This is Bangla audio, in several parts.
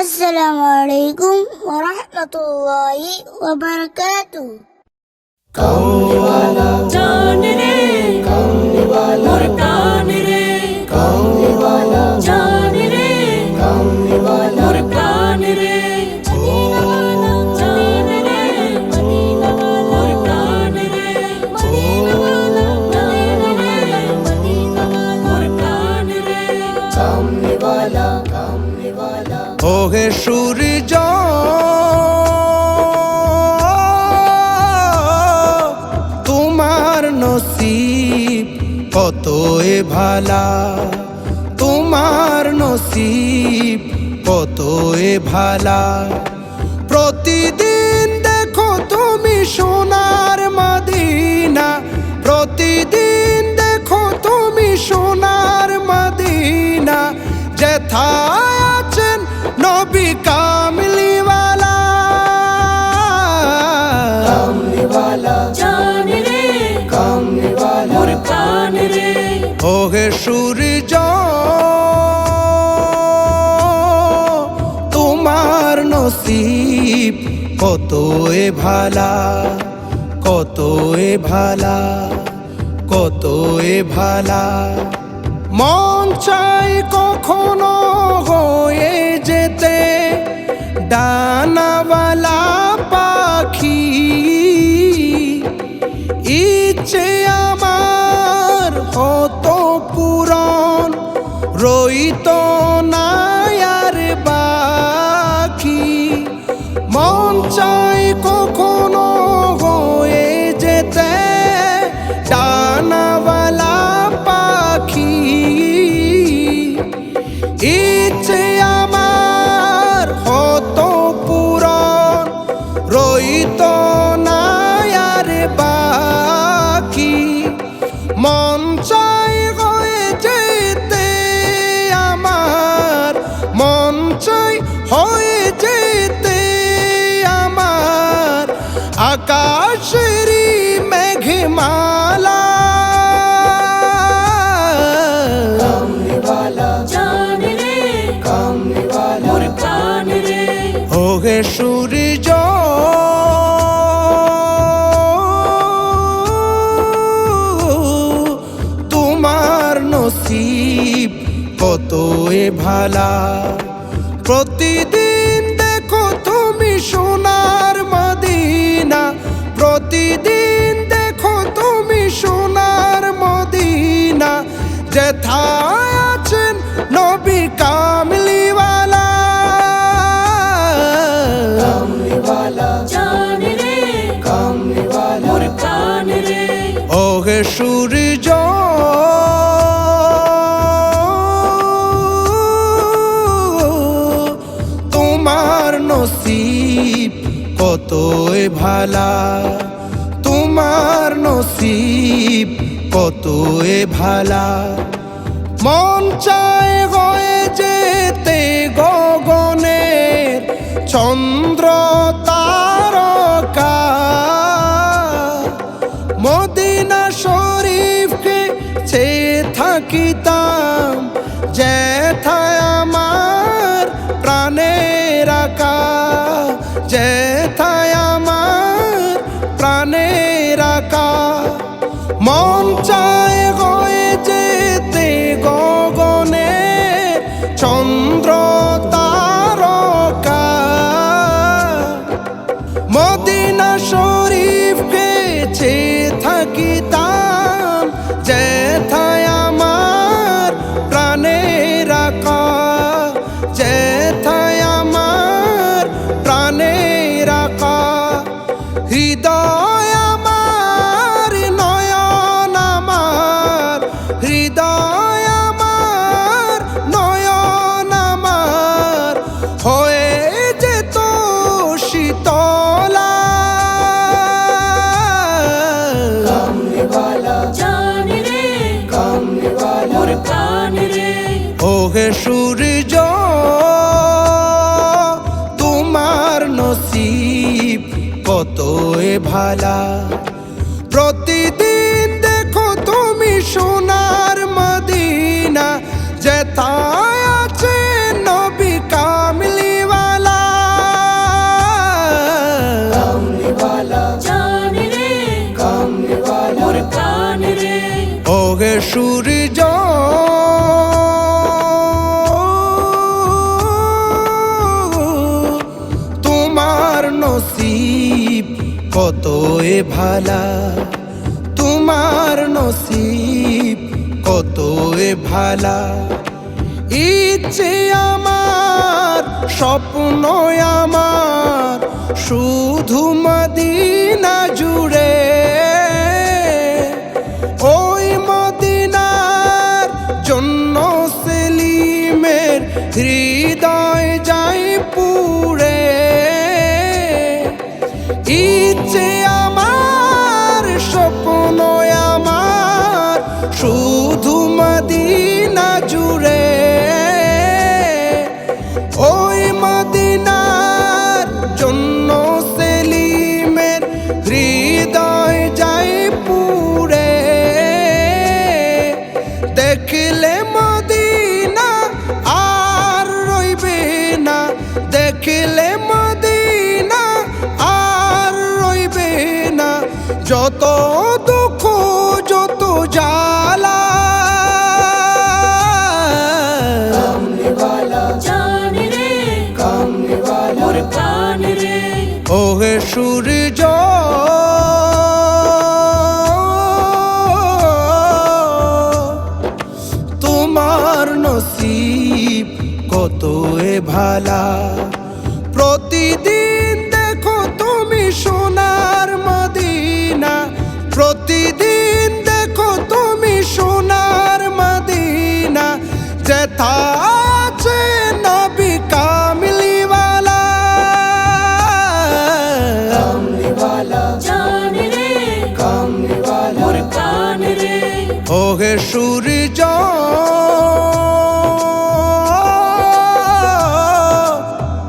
السلام عليكم ورحمة الله وبركاته كون والا جانني كون والا ওহে সূর্য, তোমার নসিব কত এ ভালা? তোমার নসিব কত এ ভালা? প্রতিদিন দেখো তুমি সোনার মদিনা। প্রতিদিন দেখো তুমি সোনার মদিনা। যেথায় আছেন নবী কামলিওয়ালা জান রে মোর প্রাণ রে ওহে সূর্য তোমার নসিব কত এ ভালা কত এ ভালা কত এ ভালা মন চাই কখনো হয়ে যেতে। ডানাওয়ালা পাখি ইচ্ছে আমার হতো পুরন রইত না মন নসিব কত এ ভালা। প্রতিদিন দেখো তুমি সোনার মদিনা। প্রতিদিন দেখো তুমি সোনার মদিনা। যেথায় আছেন নবী কামলিওয়ালা। মোর ওহে সূর্য কত এ ভালা, তোমার নসিব কত এ ভালা। মন চায় হয়ে যেতে গগনের চন্দ্র তারকা। মদিনা শরীফকে চে থাকিতাম যেথায় প্রাণের আকা মন চায় হয়ে যেতে গগনে। চন্দ্র তারকা। মদিনা শরীফ গেছে থাকিতাম, যেথায় আমার প্রাণের আকা যেথায় আমার প্রাণের আকা হৃদয় নসিব কত এ ভালা। প্রতিদিন দেখো তুমি সোনার মদিনা যেথায় আছে নবী কামলিওয়ালা। কামলিওয়ালা। ওগে নসিব, কত এ ভালা। তোমার নসিব, কত এ ভালা। ইচ্ছে আমার, স্বপ্ন আমার, শুধু মদিনা জুড়ে। ওই মদিনার জন্য সেলিমের হৃদয় যাই পুড়ে। সূর্য। তোমার নসিব কত এ ভালা। প্রতিদিন দেখো তুমি সোনার মদিনা। প্রতিদিন দেখো তুমি সোনার মদিনা। যেথা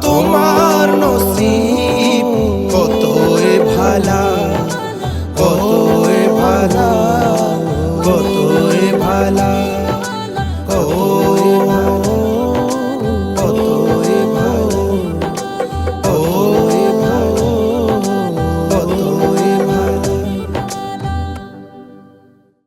তোমার নসিব কতই ভালা কতই ভালা কতই ভালা।